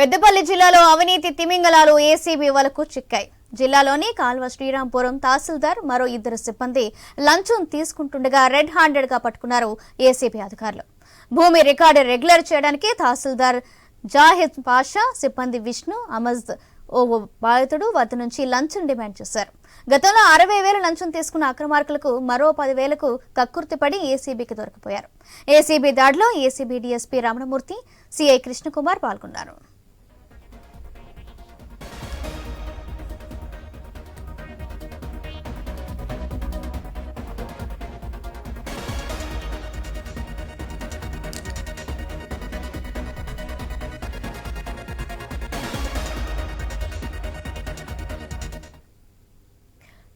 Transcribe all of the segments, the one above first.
పెద్దపల్లి జిల్లాలో అవినీతి తిమింగలాలు ఏసీబీ వలకు చిక్కాయి. జిల్లాలోని కాల్వ శ్రీరాంపురం తహసీల్దార్ మరో ఇద్దరు సిబ్బంది లంచం తీసుకుంటుండగా రెడ్ హ్యాండెడ్గా పట్టుకున్నారు ఏసీబీ అధికారులు. భూమి రికార్డు రెగ్యులర్ చేయడానికి తహసీల్దార్ జాహిద్ పాషా సిబ్బంది విష్ణు అమజ్ ఓ బాధితుడు వద్ద నుంచి లంచం డిమాండ్ చేశారు. గతంలో అరవై వేల లంచం తీసుకున్న అక్రమార్కులకు మరో పదివేలకు కక్కుర్తిపడి ఏసీబీకి దొరికిపోయారు. ఏసీబీ దాడిలో ACB DSP Ramanamurthy CI Krishnakumar పాల్గొన్నారు.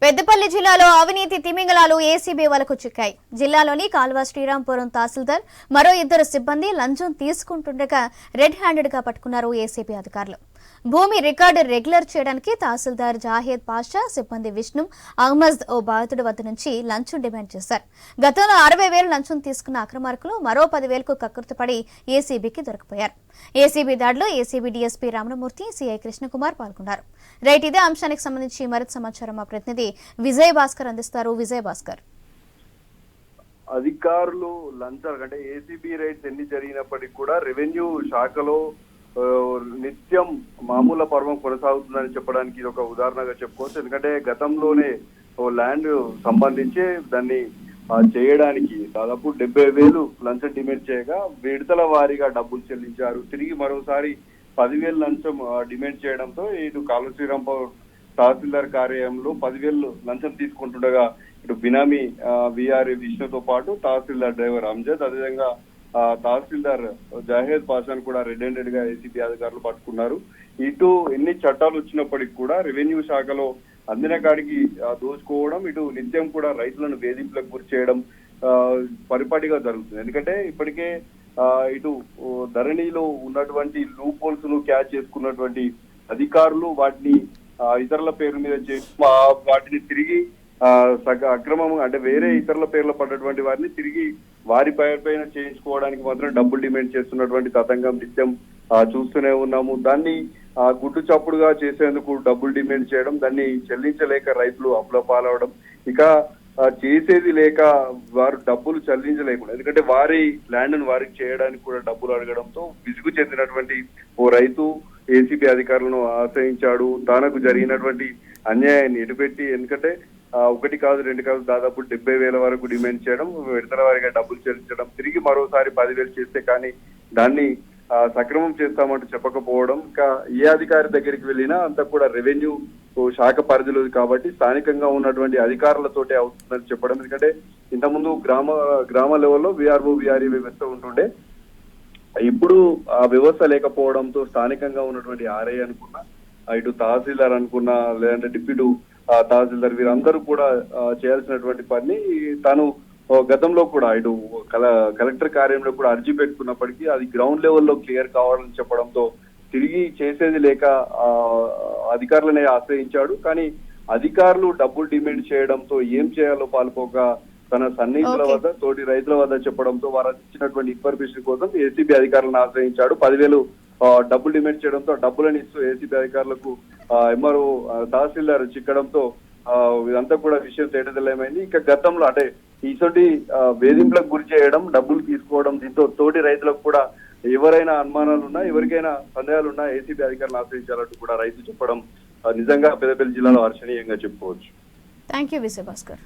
పెద్దపల్లి జిల్లాలో అవినీతి తిమింగలాలు ఏసీబీ వలకు చిక్కాయి. జిల్లాలోని కాల్వ శ్రీరాంపురం తహసీల్దార్ మరో ఇద్దరు సిబ్బంది లంచం తీసుకుంటుండగా రెడ్ హ్యాండెడ్గా పట్టుకున్నారు ఏసీబీ అధికారులు. భూమి రికార్డు రెగ్యులర్ చేయడానికి తహసీల్దార్ జాహేద్ పాషా సిబ్బంది విష్ణు అహ్మద్ ఓ బాధితుడి వద్ద నుంచి లంచం డిమాండ్ చేశారు. గతంలో అరవై వేలు లంచం తీసుకున్న అక్రమార్కులు మరో పదివేలకు కక్కుర్తిపడి ఏసీబీకి దొరికిపోయారు. ఏసీబీ దాడిలో ACB DSP Ramamurthy CI Krishnakumar పాల్గొన్నారు. రైట్ ఇదే అంశానికి సంబంధించి మరింత సమాచారం మా ప్రతినిధి విజయ్ భాస్కర్ అందిస్తారు. విజయ్ భాస్కర్. అధికారులు లంచాలు అంటే ఏసీబీ రైట్స్ ఎన్ని జరిగినప్పటికీ కూడా రెవెన్యూ శాఖలో నిత్యం మామూలు పర్వం కొనసాగుతుందని చెప్పడానికి ఇది ఒక ఉదాహరణగా చెప్పుకోవచ్చు. ఎందుకంటే గతంలోనే ఓ ల్యాండ్ సంబంధించి దాన్ని చేయడానికి దాదాపు డెబ్బై వేలు లంచం డిమాండ్ చేయగా విడతల వారీగా డబ్బులు చెల్లించారు. తిరిగి మరోసారి పదివేలు లంచం డిమాండ్ చేయడంతో ఇటు కాలు తహసీల్దార్ కార్యాలయంలో పదివేలు లంచం తీసుకుంటుండగా ఇటు బినామీ విఆర్ విష్ణుతో పాటు తహసీల్దార్ డ్రైవర్ అంజద్ అదేవిధంగా తహసీల్దార్ జహేద్ పాషాను కూడా రెడ్ హ్యాండెడ్గా ఏసీబీ అధికారులు పట్టుకున్నారు. ఇటు ఎన్ని చట్టాలు వచ్చినప్పటికీ కూడా రెవెన్యూ శాఖలో అందిన కాడికి దోచుకోవడం ఇటు నిత్యం కూడా రైతులను వేధింపులకు గురి చేయడం ఆ, పరిపాటిగా జరుగుతుంది. ఎందుకంటే ఇప్పటికే ఆ, ఇటు ధరణిలో ఉన్నటువంటి లూప్ హోల్స్ను క్యాచ్ చేసుకున్నటువంటి అధికారులు వాటిని ఇతరుల పేరు మీద చేసి వాటిని తిరిగి సగ అక్రమం అంటే వేరే ఇతరుల పేర్ల పడ్డటువంటి వారిని తిరిగి వారి పైన చేయించుకోవడానికి మాత్రం డబ్బులు డిమాండ్ చేస్తున్నటువంటి తతంగం నిత్యం చూస్తూనే ఉన్నాము. దాన్ని ఆ, గుట్టు చప్పుడుగా చేసేందుకు డబ్బులు డిమాండ్ చేయడం దాన్ని చెల్లించలేక రైతులు అప్పుల పాలవడం. ఇక చేసేది లేక వారు డబ్బులు చెల్లించలేకుండా ఎందుకంటే వారి ల్యాండ్ను వారికి చేయడానికి కూడా డబ్బులు అడగడంతో విసుగు చెందినటువంటి ఓ రైతు ఏసీబీ అధికారులను ఆశ్రయించాడు. తనకు జరిగినటువంటి అన్యాయాన్ని ఎటుపెట్టి ఎందుకంటే ఒకటి కాదు రెండు కాదు దాదాపు డెబ్బై వేల వరకు డిమాండ్ చేయడం విడతల వారిగా డబ్బులు చెల్లించడం తిరిగి మరోసారి పదివేలు చేస్తే కానీ దాన్ని సక్రమం చేస్తామంటూ చెప్పకపోవడం ఇంకా ఏ అధికారి దగ్గరికి వెళ్ళినా అంతా కూడా రెవెన్యూ శాఖ పరిధిలో కాబట్టి స్థానికంగా ఉన్నటువంటి అధికారులతోటే అవుతుందని చెప్పడం. ఎందుకంటే ఇంతకుముందు గ్రామ గ్రామ లెవెల్లో విఆర్ఓ విఆర్ఈ వ్యవస్థ ఉంటుండే. ఇప్పుడు ఆ వ్యవస్థ లేకపోవడంతో స్థానికంగా ఉన్నటువంటి ఆర్ఐ అనుకున్నా ఇటు తహసీల్దార్ అనుకున్నా లేదంటే డిప్యూటీ తహసీల్దార్ వీరందరూ కూడా చేయాల్సినటువంటి పని తాను గతంలో కూడా ఇటు కల కలెక్టర్ కార్యాలయంలో కూడా అర్జీ పెట్టుకున్నప్పటికీ అది గ్రౌండ్ లెవెల్లో క్లియర్ కావాలని చెప్పడంతో తిరిగి చేసేది లేక అధికారులనే ఆశ్రయించాడు కానీ అధికారులు డబ్బులు డిమాండ్ చేయడంతో ఏం చేయాలో పాల్పోక తన సన్నిహితుల. వద్ద తోటి రైతుల వద్ద చెప్పడంతో వారు ఇచ్చినటువంటి ఇన్ఫర్మేషన్ కోసం ఏసీబీ అధికారులను ఆశ్రయించాడు పదివేలు డబ్బులు డిమాండ్ చేయడంతో డబ్బులను ఇస్తూ ఏసీబీ అధికారులకు ఎంఆర్ఓ తహసీల్దార్ చిక్కడంతో ఇదంతా కూడా విషయం తేటతెల్లమైంది ఇంకా గతంలో అంటే ఇటువంటి వేధింపులకు గురి చేయడం డబ్బులు తీసుకోవడం దీంతో తోటి రైతులకు కూడా ఎవరైనా అనుమానాలు ఉన్నా ఎవరికైనా సందేహాలు ఉన్నా ఏసీబీ అధికారులను ఆశ్రయించాలంటూ కూడా రైతు చెప్పడం నిజంగా పెద్దపల్లి జిల్లాలో హర్షణీయంగా చెప్పుకోవచ్చు. Thank you Vijay Bhaskar